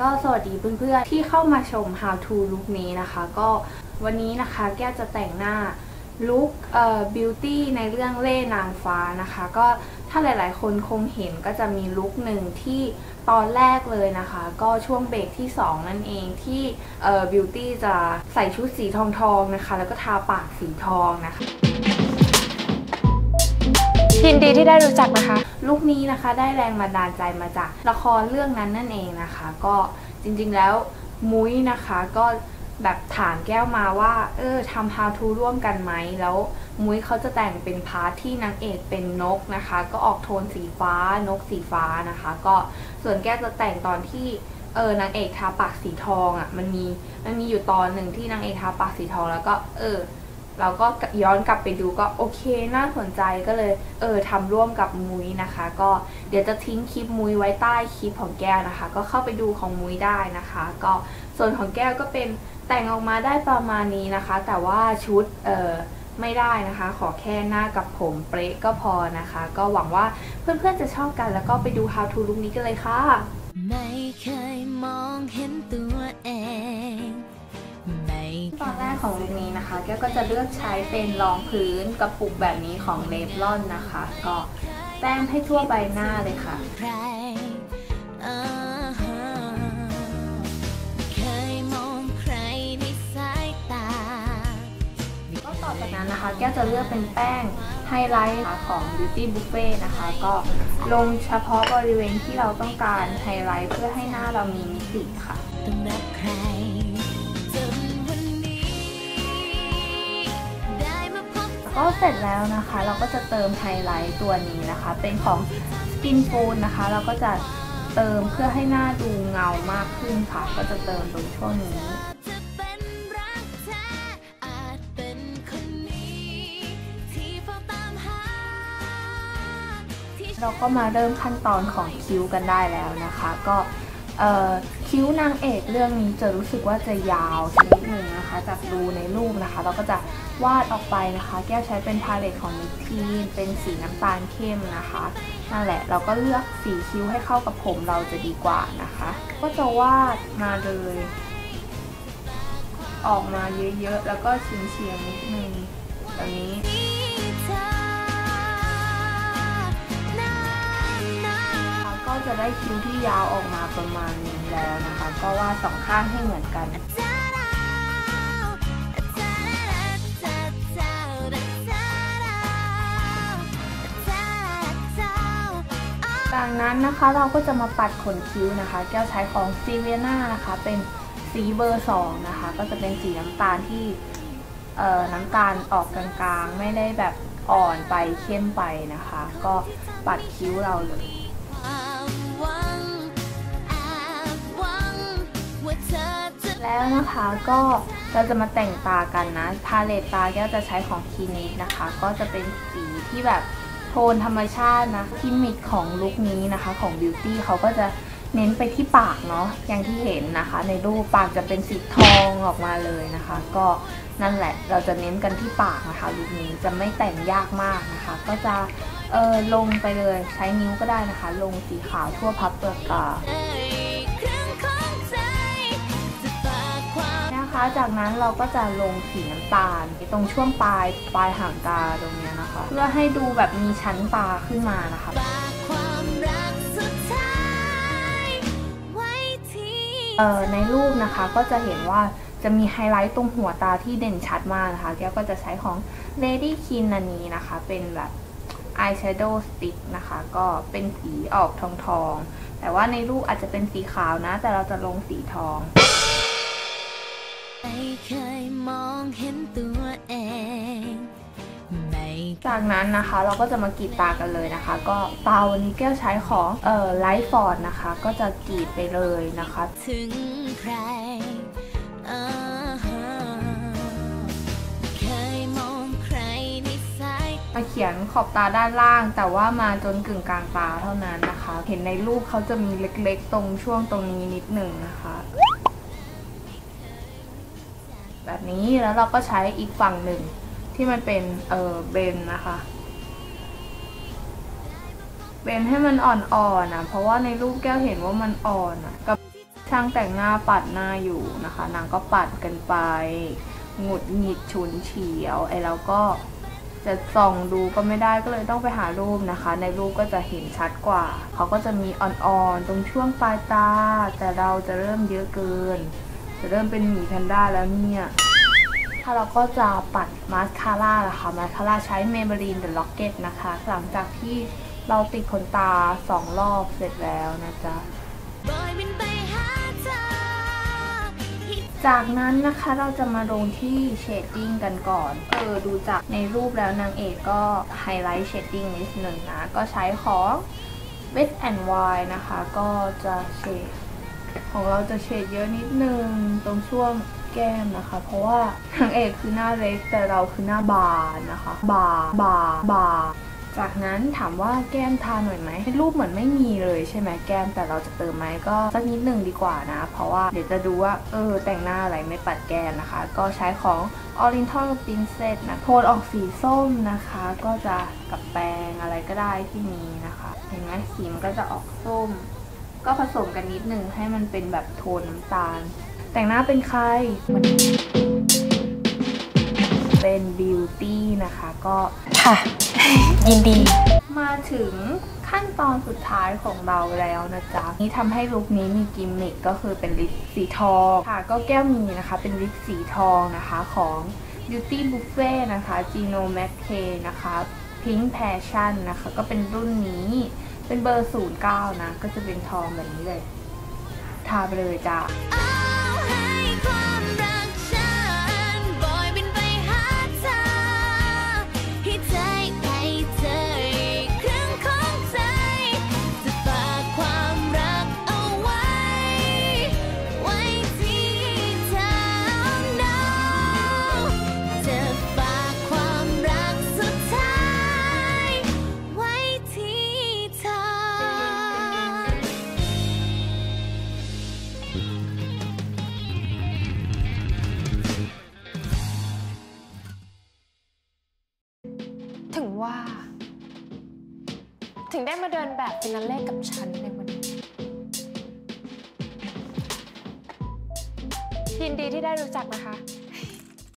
ก็สวัสดีเพื่อนๆที่เข้ามาชม How to ลุคนี้นะคะ ก็วันนี้นะคะแก้วจะแต่งหน้าลุคเอ่อ beauty ในเรื่องเล่นางฟ้านะคะ ก็ถ้าหลายๆ คนคงเห็นก็จะมีลุคหนึ่งที่ตอนแรกเลยนะคะ ก็ช่วงเบรกที่ 2 นั่นเองที่เอ่อ beauty จะใส่ชุดสีทองทองๆนะคะ แล้วก็ทาปากสีทองนะคะ ยินดีที่ได้รู้จักนะคะ ลุคนี้นะคะได้แรงบันดาลใจมาจากละครเรื่องนั้นนั่นเองนะคะ ก็จริงๆแล้วมุ้ยนะคะก็แบบถามแก้วมาว่า เออทำ how to ร่วมกันไหม แล้วมุ้ยเขาจะแต่งเป็นพาร์ทที่นางเอกเป็นนกนะคะ ก็ออกโทนสีฟ้านกสีฟ้านะคะ ก็ส่วนแก้วจะแต่งตอนที่เออนางเอกทาปากสีทองอะ่ะมันมีมันมีอยู่ตอนหนึ่งที่นางเอกทาปากสีทองแล้วก็เออ เราก็ย้อนกลับไปดูก็โอเคน่าสนใจก็เลยเออทำร่วมกับมุ้ยนะคะ ก็เดี๋ยวจะทิ้งคลิปมุ้ยไว้ใต้คลิปของแก้วนะคะ ก็เข้าไปดูของมุ้ยได้นะคะ ก็ส่วนของแก้วก็เป็นแต่งออกมาได้ประมาณนี้นะคะ แต่ว่าชุดเออไม่ได้นะคะ ขอแค่หน้ากับผมเป๊ะก็พอนะคะ ก็หวังว่าเพื่อนๆจะชอบกันแล้วก็ไปดู how to ลุคนี้กันเลยค่ะ ไม่เคยมองเห็นตัวเอง ตอนแรกของลุคนี้นะคะ แก้วก็จะเลือกใช้เป็นรองพื้นกระปุกแบบนี้ของเลฟลอนนะคะ ก็แต้มให้ทั่วใบหน้าเลยค่ะใครอ่าฮะเคยมองใครในสายตาก็ต่อจากนั้นนะคะ แก้วจะเลือกเป็นแป้งไฮไลท์ของ Beauty Buffet นะคะ ก็ลงเฉพาะบริเวณที่เราต้องการไฮไลท์เพื่อให้หน้าเรามีมิติค่ะต้องรักใคร ก็เสร็จแล้วนะคะ เราก็จะเติมไฮไลท์ตัวนี้นะคะ เป็นของ Skin Food นะคะ เราก็จะเติมเพื่อให้หน้าดูเงามากขึ้นค่ะ ก็จะเติมตรงช่วงนี้เป็นรักแท้อาจเป็นคนนี้ที่เราก็มาเริ่มขั้นตอนของคิ้วกันได้แล้วนะคะ ก็ คิ้วนางเอกเรื่องนี้จะรู้สึกว่าจะยาวชนิดหนึ่งนะคะ จากดูในรูปนะคะ เราก็จะวาดออกไปนะคะ แก้วใช้เป็นพาเลตของนิทีนเป็นสีน้ำตาลเข้มนะคะนั่นแหละเราก็เลือกสีคิ้วให้เข้ากับผมเราจะดีกว่านะคะ ก็จะวาดมาเลย ออกมาเยอะๆ แล้วก็เฉียงๆนิดนึงแบบนี้ ก็จะได้คิ้วที่ยาวออกมาประมาณนี้แล้วนะคะ ก็วาดสองข้างให้เหมือนกันจากนั้นนะคะเราก็จะมาปัดขนคิ้วนะคะ แก้วใช้ของซีเวียนานะคะ เป็นสีเบอร์สองนะคะ ก็จะเป็นสีน้ำตาลที่เอ่อน้ำตาลออกกลางๆ ไม่ได้แบบอ่อนไปเข้มไปนะคะ ก็ปัดคิ้วเราเลย แล้วนะคะก็เราจะมาแต่งตากันนะ พาเลตตาแก้วจะใช้ของคลินิกนะคะ ก็จะเป็นสีที่แบบโทนธรรมชาตินะกิมมิคของลุคนี้นะคะของบิวตี้เขาก็จะเน้นไปที่ปากเนาะอย่างที่เห็นนะคะ ในรูปปากจะเป็นสีทองออกมาเลยนะคะ ก็นั่นแหละเราจะเน้นกันที่ปากนะคะลุคนี้จะไม่แต่งยากมากนะคะ ก็จะ เออลงไปเลยใช้นิ้วก็ได้นะคะ ลงสีขาวทั่วพับเปลือกตาเอ่ยครึ่งของใจากนะคะจากนั้นเราก็จะลงสีน้ำตาลตรงช่วงปลายปลายหางตาตรงนี้นะคะ เพื่อให้ดูแบบมีชั้นตาขึ้นมานะคะเอ่อในรูปนะคะก็จะเห็นว่าจะมีไฮไลท์ตรงหัวตาที่เด่นชัดมากนะคะแก้วก็จะใช้ของ Lady k i n อันนี้นะคะ เป็นแบบ อายแชโดว์สติ๊กนะคะ ก็เป็นสีออกทองทองๆแต่ว่าในรูปอาจจะเป็นสีขาวนะ แต่เราจะลงสีทองไม่เคยมองเห็นตัวเองไม่จากนั้นนะคะเราก็จะมากรีดตากันเลยนะคะ ก็ตาวันนี้แก้วใช้ของเอ่อไลท์ฟอร์ดนะคะ ก็จะกรีดไปเลยนะคะ ถึงใคร ขียนขอบตาด้านล่าง แต่ว่ามาจนกึ่งกลางตาเท่านั้นนะคะ เห็นในรูปเขาจะมีเล็กๆ ตรงช่วงตรงนี้นิดหนึ่งนะคะ แบบนี้แล้วเราก็ใช้อีกฝั่งหนึ่งที่มันเป็นเออเบนนะคะเบนให้มันอ่อนๆนะเพราะว่าในรูปแก้วเห็นว่ามันอ่อนอะกับช่างแต่งหน้าปัดหน้าอยู่นะคะ นางก็ปัดกันไป หงุดหงิดฉุนเฉียวไอ้เราก็ จะส่องดูก็ไม่ได้ก็เลยต้องไปหารูปนะคะ ในรูปก็จะเห็นชัดกว่า เขาก็จะมีอ่อนๆตรงช่วงปลายตา แต่เราจะเริ่มเยอะเกิน จะเริ่มเป็นหมีแพนด้าแล้วเนี่ยถ้าเราก็จะปัดมาสคาร่านะคะมาสคาร่าใช้ Maybelline The Rocket นะคะ หลังจากที่เราติดขนตาสองรอบเสร็จแล้วนะจ๊ะ จากนั้นนะคะเราจะมาลงที่เชดดิ้งกันก่อน เออดูจากในรูปแล้วนางเอกก็ไฮไลท์เชดดิ้งนิดหนึ่งนะ ก็ใช้ของ Wet and Wild นะคะ ก็จะเฉดของเราจะเฉดเยอะนิดนึงตรงช่วงแก้มนะคะ เพราะว่านางเอกคือหน้าเล็กแต่เราคือหน้าบานนะคะ บาบาบา จากนั้นถามว่าแก้มทาหน่อยไหมรูปเหมือนไม่มีเลยใช่ไหมแก้มแต่เราจะเติมไหมก็สักนิดหนึ่งดีกว่านะ เพราะว่าเดี๋ยวจะดูว่าเออแต่งหน้าอะไรไม่ปัดแก้มนะคะ ก็ใช้ของ Oriental Princess นะโทนออกสีส้มนะคะ ก็จะกับแปรงอะไรก็ได้ที่มีนะคะเห็นไหมสีมันก็จะออกส้ม ก็ผสมกันนิดหนึ่งให้มันเป็นแบบโทนน้ำตาล แต่งหน้าเป็นใครเป็นบิวตี้นะคะ ก็ ค่ะ ยินดี มาถึงขั้นตอนสุดท้ายของเราแล้วนะจ๊ะ นี่ทำให้ลุคนี้มีกิมมิคก็คือเป็นลิปสีทองค่ะ ก็แก้วมีนะคะ เป็นลิปสีทองนะคะของ Beauty Buffet นะคะ Gino Mac k a y นะคะ Pink Passion นะคะ ก็เป็นรุ่นนี้ เป็นเบอร์ 09 นะ ก็จะเป็นทองแบบนี้เลย ทาไปเลยจ้ะ ถึงว่า ถึงได้มาเดินแบบฟินาเล่กับฉันในวันนี้ ยินดีที่ได้รู้จักนะคะ